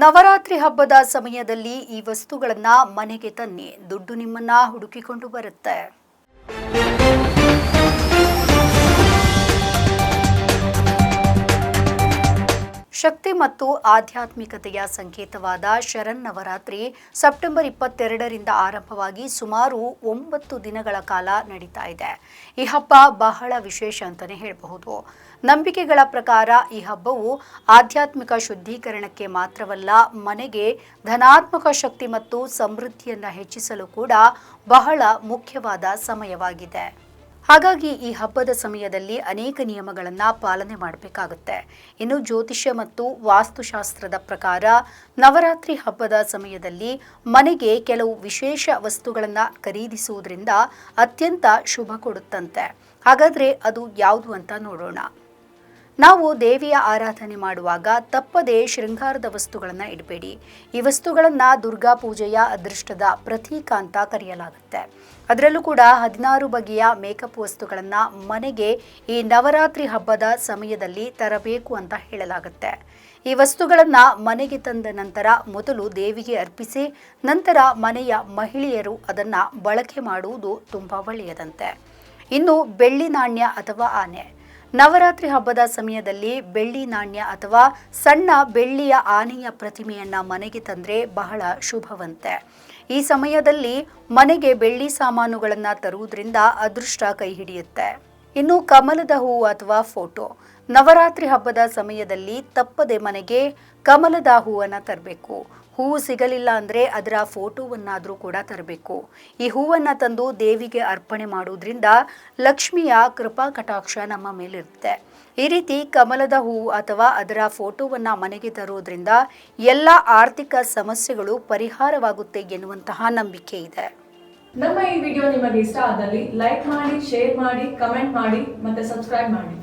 ನವರಾತ್ರಿ ಹಬ್ಬದ ಸಮಯದಲ್ಲಿ ಈ ವಸ್ತುಗಳನ್ನ ಮನೆಗೆ ತನ್ನಿ ದುಡ್ಡು ನಿಮ್ಮನ್ನ ಹುಡುಕಿಕೊಂಡು ಬರುತ್ತೆ. ಶಕ್ತಿ ಮತ್ತು ಆಧ್ಯಾತ್ಮಿಕತೆಯ ಸಂಕೇತವಾದ ಶರನ್ನವರಾತ್ರಿ ಸೆಪ್ಟೆಂಬರ್ ಇಪ್ಪತ್ತೆರಡರಿಂದ ಆರಂಭವಾಗಿ ಸುಮಾರು ಒಂಬತ್ತು ದಿನಗಳ ಕಾಲ ನಡೀತಾ ಇದೆ. ಈ ಹಬ್ಬ ಬಹಳ ವಿಶೇಷ ಅಂತಲೇ ಹೇಳಬಹುದು. ನಂಬಿಕೆಗಳ ಪ್ರಕಾರ ಈ ಹಬ್ಬವು ಆಧ್ಯಾತ್ಮಿಕ ಶುದ್ಧೀಕರಣಕ್ಕೆ ಮಾತ್ರವಲ್ಲ, ಮನೆಗೆ ಧನಾತ್ಮಕ ಶಕ್ತಿ ಮತ್ತು ಸಮೃದ್ಧಿಯನ್ನು ಹೆಚ್ಚಿಸಲು ಕೂಡ ಬಹಳ ಮುಖ್ಯವಾದ ಸಮಯವಾಗಿದೆ. ಹಾಗಾಗಿ ಈ ಹಬ್ಬದ ಸಮಯದಲ್ಲಿ ಅನೇಕ ನಿಯಮಗಳನ್ನು ಪಾಲನೆ ಮಾಡಬೇಕಾಗುತ್ತೆ. ಇನ್ನು ಜ್ಯೋತಿಷ್ಯ ಮತ್ತು ವಾಸ್ತುಶಾಸ್ತ್ರದ ಪ್ರಕಾರ ನವರಾತ್ರಿ ಹಬ್ಬದ ಸಮಯದಲ್ಲಿ ಮನೆಗೆ ಕೆಲವು ವಿಶೇಷ ವಸ್ತುಗಳನ್ನು ಖರೀದಿಸುವುದರಿಂದ ಅತ್ಯಂತ ಶುಭ ಕೊಡುತ್ತಂತೆ. ಹಾಗಾದರೆ ಅದು ಯಾವುದು ಅಂತ ನೋಡೋಣ. ನಾವು ದೇವಿಯ ಆರಾಧನೆ ಮಾಡುವಾಗ ತಪ್ಪದೇ ಶೃಂಗಾರದ ವಸ್ತುಗಳನ್ನು ಇಡಬೇಡಿ. ಈ ವಸ್ತುಗಳನ್ನು ದುರ್ಗಾ ಪೂಜೆಯ ಅದೃಷ್ಟದ ಪ್ರತೀಕ ಅಂತ ಕರೆಯಲಾಗುತ್ತೆ. ಅದರಲ್ಲೂ ಕೂಡ ಹದಿನಾರು ಬಗೆಯ ಮೇಕಪ್ ವಸ್ತುಗಳನ್ನು ಮನೆಗೆ ಈ ನವರಾತ್ರಿ ಹಬ್ಬದ ಸಮಯದಲ್ಲಿ ತರಬೇಕು ಅಂತ ಹೇಳಲಾಗುತ್ತೆ. ಈ ವಸ್ತುಗಳನ್ನು ಮನೆಗೆ ತಂದ ನಂತರ ಮೊದಲು ದೇವಿಗೆ ಅರ್ಪಿಸಿ, ನಂತರ ಮನೆಯ ಮಹಿಳೆಯರು ಅದನ್ನು ಬಳಕೆ ಮಾಡುವುದು ತುಂಬ ಒಳ್ಳೆಯದಂತೆ. ಇನ್ನು ಬೆಳ್ಳಿ ನಾಣ್ಯ ಅಥವಾ ಆನೆ. ನವರಾತ್ರಿ ಹಬ್ಬದ ಸಮಯದಲ್ಲಿ ಬೆಳ್ಳಿ ನಾಣ್ಯ ಅಥವಾ ಸಣ್ಣ ಬೆಳ್ಳಿಯ ಆನೆಯ ಪ್ರತಿಮೆಯನ್ನ ಮನೆಗೆ ತಂದ್ರೆ ಬಹಳ ಶುಭವಂತೆ. ಈ ಸಮಯದಲ್ಲಿ ಮನೆಗೆ ಬೆಳ್ಳಿ ಸಾಮಾನುಗಳನ್ನು ತರುವುದರಿಂದ ಅದೃಷ್ಟ ಕೈ ಹಿಡಿಯುತ್ತೆ. ಇನ್ನು ಕಮಲದ ಹೂವು ಅಥವಾ ಫೋಟೋ ನವರಾತ್ರಿ ಹಬ್ಬದ ಸಮಯದಲ್ಲಿ ತಪ್ಪದೆ ಮನೆಗೆ ಕಮಲದ ಹೂವನ್ನು ತರಬೇಕು. ಹೂವು ಸಿಗಲಿಲ್ಲ ಅಂದರೆ ಅದರ ಫೋಟೋವನ್ನಾದರೂ ಕೂಡ ತರಬೇಕು. ಈ ಹೂವನ್ನು ತಂದು ದೇವಿಗೆ ಅರ್ಪಣೆ ಮಾಡುವುದರಿಂದ ಲಕ್ಷ್ಮಿಯ ಕೃಪಾ ಕಟಾಕ್ಷ ನಮ್ಮ ಮೇಲಿರುತ್ತೆ. ಈ ರೀತಿ ಕಮಲದ ಹೂವು ಅಥವಾ ಅದರ ಫೋಟೋವನ್ನು ಮನೆಗೆ ತರುವುದರಿಂದ ಎಲ್ಲ ಆರ್ಥಿಕ ಸಮಸ್ಯೆಗಳು ಪರಿಹಾರವಾಗುತ್ತೆ ಎನ್ನುವಂತಹ ನಂಬಿಕೆ ಇದೆ. ನಮ್ಮ ಈ ವಿಡಿಯೋ ನಿಮಗೆ ಇಷ್ಟ ಆದಲ್ಲಿ ಲೈಕ್ ಮಾಡಿ, ಶೇರ್ ಮಾಡಿ, ಕಮೆಂಟ್ ಮಾಡಿ ಮತ್ತೆ ಸಬ್ಸ್ಕ್ರೈಬ್ ಮಾಡಿ.